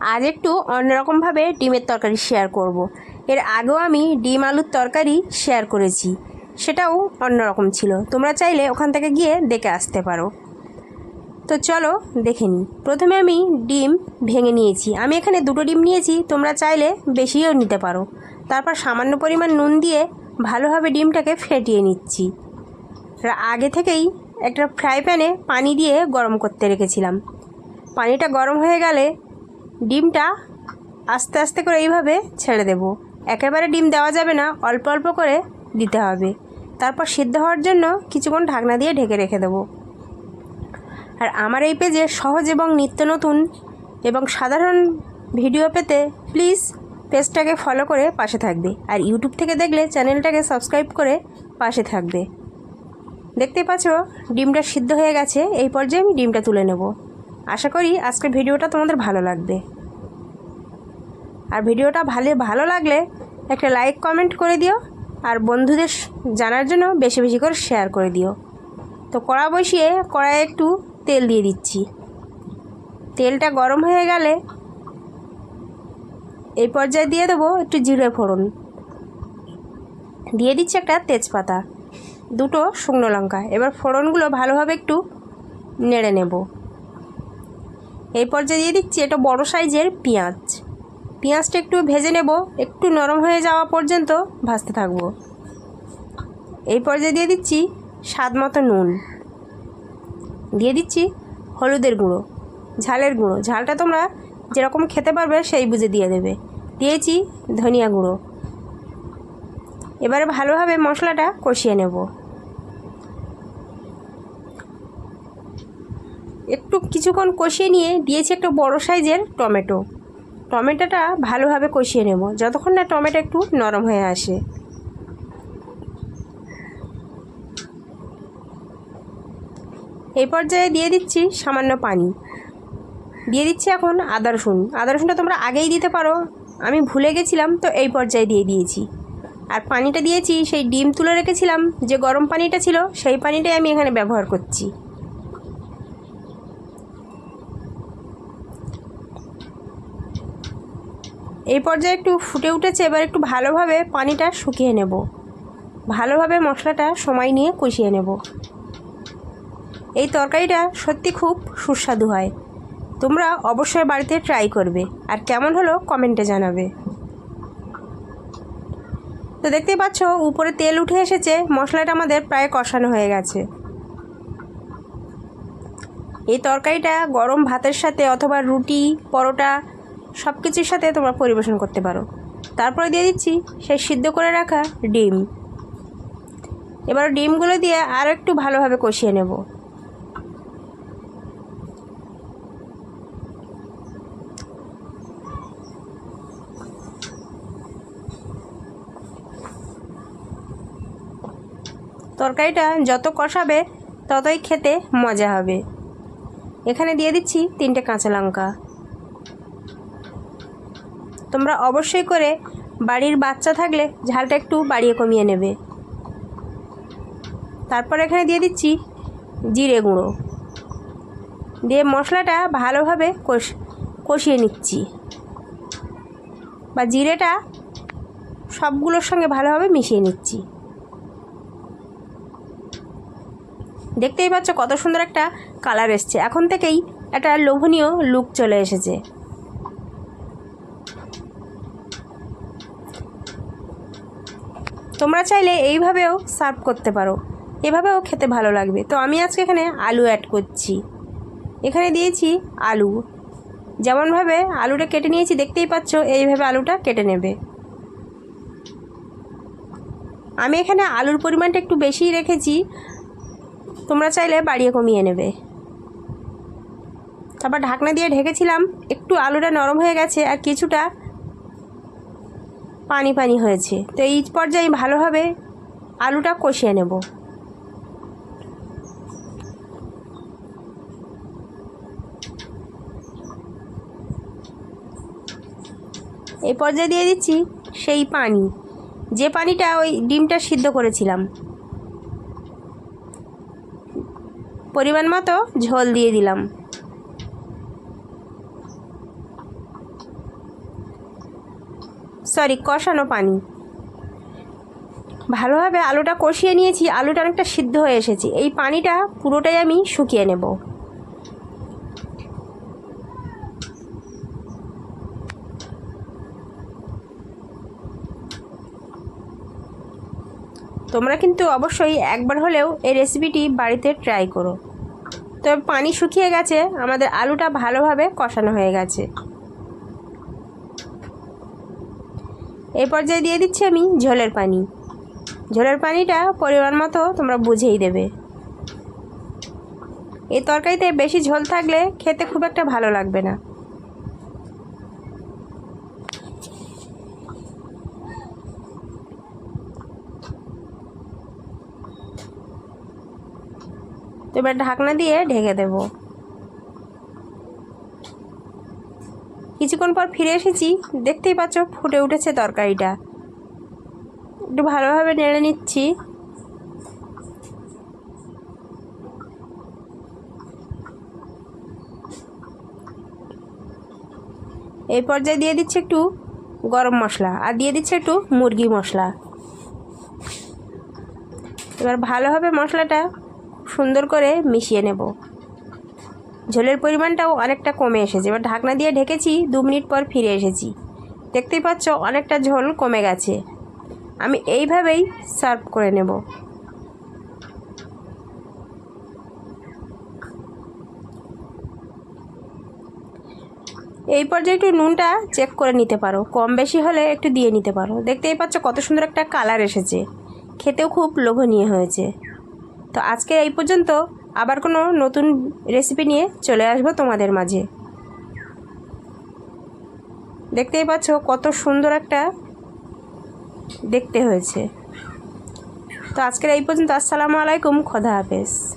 আজ একটু অন্যরকমভাবে ডিমের তরকারি শেয়ার করব। এর আগেও আমি ডিম আলুর তরকারি শেয়ার করেছি। সেটাও অন্যরকম ছিল। তোমরা চাইলে ওখান থেকে গিয়ে দেখে আসতে পারো। তো চলো দেখে নিই। প্রথমে আমি ডিম ভেঙে নিয়েছি। আমি এখানে দুটো ডিম নিয়েছি। তোমরা চাইলে বেশিও নিতে পারো। তারপর সামান্য পরিমাণ নুন দিয়ে ভালোভাবে ডিমটাকে ফেটিয়ে নিচ্ছি। আগে থেকেই একটা ফ্রাই প্যানে পানি দিয়ে গরম করতে রেখেছিলাম। পানিটা গরম হয়ে গেলে ডিমটা আস্তে আস্তে করে এইভাবে ছেড়ে দেব। একেবারে ডিম দেওয়া যাবে না, অল্প অল্প করে দিতে হবে। তারপর সিদ্ধ হওয়ার জন্য কিছুক্ষণ ঢাকনা দিয়ে ঢেকে রেখে দেবো। আর আমার এই পেজে সহজ এবং নিত্য নতুন এবং সাধারণ ভিডিও পেতে প্লিজ পেজটাকে ফলো করে পাশে থাকবে। আর ইউটিউব থেকে দেখলে চ্যানেলটাকে সাবস্ক্রাইব করে পাশে থাকবে। দেখতে পাচ্ছ, ডিমটা সিদ্ধ হয়ে গেছে। এই পর্যায়ে আমি ডিমটা তুলে নেব। আশা করি আজকের ভিডিওটা তোমাদের ভালো লাগবে। আর ভিডিওটা ভালো ভালো লাগলে একটা লাইক, কমেন্ট করে দিও, আর বন্ধুদের জানার জন্য বেশি বেশি করে শেয়ার করে দিও। তো কড়া বসিয়ে কড়াইয়ে একটু তেল দিয়ে দিচ্ছি। তেলটা গরম হয়ে গেলে এই পর্যায়ে দিয়ে দেবো একটু জিরে ফোড়ন। দিয়ে দিচ্ছি একটা তেজপাতা, দুটো শুকনো লঙ্কা। এবার ফোড়নগুলো ভালোভাবে একটু নেড়ে নেব। এই পর্যায়ে দিয়ে দিচ্ছি এটা বড় সাইজের পেঁয়াজ। পেঁয়াজটা একটু ভেজে নেব, একটু নরম হয়ে যাওয়া পর্যন্ত ভাজতে থাকব। এই পর্যায়ে দিয়ে দিচ্ছি স্বাদ মতো নুন। দিয়ে দিচ্ছি হলুদের গুঁড়ো, ঝালের গুঁড়ো। ঝালটা তোমরা যেরকম খেতে পারবে সেই বুঝে দিয়ে দেবে। দিয়েছি ধনিয়া গুঁড়ো। এবারে ভালোভাবে মশলাটা কষিয়ে নেব। একটু কিছুক্ষণ কষিয়ে নিয়ে দিয়েছি একটা বড় সাইজের টমেটো। টমেটোটা ভালোভাবে কষিয়ে নেব, যতক্ষণ না টমেটো একটু নরম হয়ে আসে। এই পর্যায়ে দিয়ে দিচ্ছি সামান্য পানি। দিয়ে দিচ্ছি এখন আদা রসুন। আদা রসুনটা তোমরা আগেই দিতে পারো, আমি ভুলে গেছিলাম, তো এই পর্যায়ে দিয়ে দিয়েছি। আর পানিটা দিয়েছি, সেই ডিম তুলে রেখেছিলাম, যে গরম পানিটা ছিল, সেই পানিটাই আমি এখানে ব্যবহার করছি। এই পর্যায়ে একটু ফুটে উঠেছে, এবার একটু ভালোভাবে পানিটা শুকিয়ে নেব। ভালোভাবে মশলাটা সময় নিয়ে কষিয়ে নেব। এই তরকারিটা সত্যি খুব সুস্বাদু হয়। তোমরা অবশ্যই বাড়িতে ট্রাই করবে। আর কেমন হলো কমেন্টে জানাবে। তো দেখতেই পাচ্ছ, উপরে তেল উঠে এসেছে, মশলাটা আমাদের প্রায় কষানো হয়ে গেছে। এই তরকারিটা গরম ভাতের সাথে অথবা রুটি, পরোটা সব কিছুর সাথে তোমরা পরিবেশন করতে পারো। তারপরে দিয়ে দিচ্ছি সেই সিদ্ধ করে রাখা ডিম। এবার ডিমগুলো দিয়ে আরও একটু ভালোভাবে কষিয়ে নেব। তরকারিটা যত কষাবে ততই খেতে মজা হবে। এখানে দিয়ে দিচ্ছি তিনটে কাঁচা লঙ্কা। তোমরা অবশ্যই করে বাড়ির বাচ্চা থাকলে ঝালটা একটু বাড়িয়ে কমিয়ে নেবে। তারপর এখানে দিয়ে দিচ্ছি জিরে গুঁড়ো। দিয়ে মশলাটা ভালোভাবে কষ, কষিয়ে নিচ্ছি। বা জিরেটা সবগুলোর সঙ্গে ভালোভাবে মিশিয়ে নিচ্ছি। দেখতেই পাচ্ছ কত সুন্দর একটা কালার এসছে। এখন থেকেই একটা লোভনীয় লুক চলে এসেছে। তোমরা চাইলে এইভাবেও সার্ভ করতে পারো। এভাবেও খেতে ভালো লাগবে। তো আমি আজকে এখানে আলু অ্যাড করছি। এখানে দিয়েছি আলু। যেমনভাবে আলুটা কেটে নিয়েছি, দেখতেই পাচ্ছ এইভাবে আলুটা কেটে নেবে। আমি এখানে আলুর পরিমাণটা একটু বেশিই রেখেছি। তোমরা চাইলে বাড়িয়ে কমিয়ে নেবে। তারপর ঢাকনা দিয়ে ঢেকেছিলাম। একটু আলুটা নরম হয়ে গেছে আর কিছুটা পানি পানি হয়েছে। তো এই পর্যায়ে ভালোভাবে আলুটা কষিয়ে নেব। এই পর্যায়ে দিয়ে দিচ্ছি সেই পানি। যে পানিটা ওই ডিমটা সিদ্ধ করেছিলাম। পরিমাণ মতো ঝোল দিয়ে দিলাম। সরি কষানো পানি। ভালোভাবে আলুটা কষিয়ে নিয়েছি, আলুটা অনেকটা সিদ্ধ হয়ে এসেছে। এই পানিটা পুরোটাই আমি শুকিয়ে নেব। তোমরা কিন্তু অবশ্যই একবার হলেও এই রেসিপিটি বাড়িতে ট্রাই করো। তবে পানি শুকিয়ে গেছে, আমাদের আলুটা ভালোভাবে কষানো হয়ে গেছে। এই পর্যায়ে দিয়ে দিচ্ছি আমি ঝোলের পানি। ঝোলের পানিটা পরিমাণ মতো তোমরা বুঝেই দেবে। এই তরকারিতে বেশি ঝোল থাকলে খেতে খুব একটা ভালো লাগবে না। তো ঢাকনা দিয়ে ঢেকে দেব। কিছুক্ষণ পর ফিরে এসেছি। দেখতেই পাচ্ছ, ফুটে উঠেছে তরকারিটা। একটু ভালোভাবে নেড়ে নিচ্ছি। এই পর্যায়ে দিয়ে দিচ্ছি একটু গরম মশলা আর দিয়ে দিচ্ছি একটু মুরগি মশলা। এবার ভালোভাবে মশলাটা সুন্দর করে মিশিয়ে নেব। ঝোলের পরিমাণটাও অনেকটা কমে এসেছে। এবার ঢাকনা দিয়ে ঢেকেছি, দু মিনিট পর ফিরে এসেছি। দেখতেই পাচ্ছ, অনেকটা ঝোল কমে গেছে। আমি এইভাবেই সার্ভ করে নেব। এই পর্যায়ে একটু নুনটা চেক করে নিতে পারো। কম বেশি হলে একটু দিয়ে নিতে পারো। দেখতেই পাচ্ছ, কত সুন্দর একটা কালার এসেছে। খেতেও খুব লোভনীয় হয়েছে। তো আজকে এই পর্যন্ত। আবার কোনো নতুন রেসিপি নিয়ে চলে আসব তোমাদের মাঝে। দেখতেই পাচ্ছ কত সুন্দর একটা দেখতে হয়েছে। তো আজকের এই পর্যন্ত আসসালামু আলাইকুম, খোদা হাফেজ।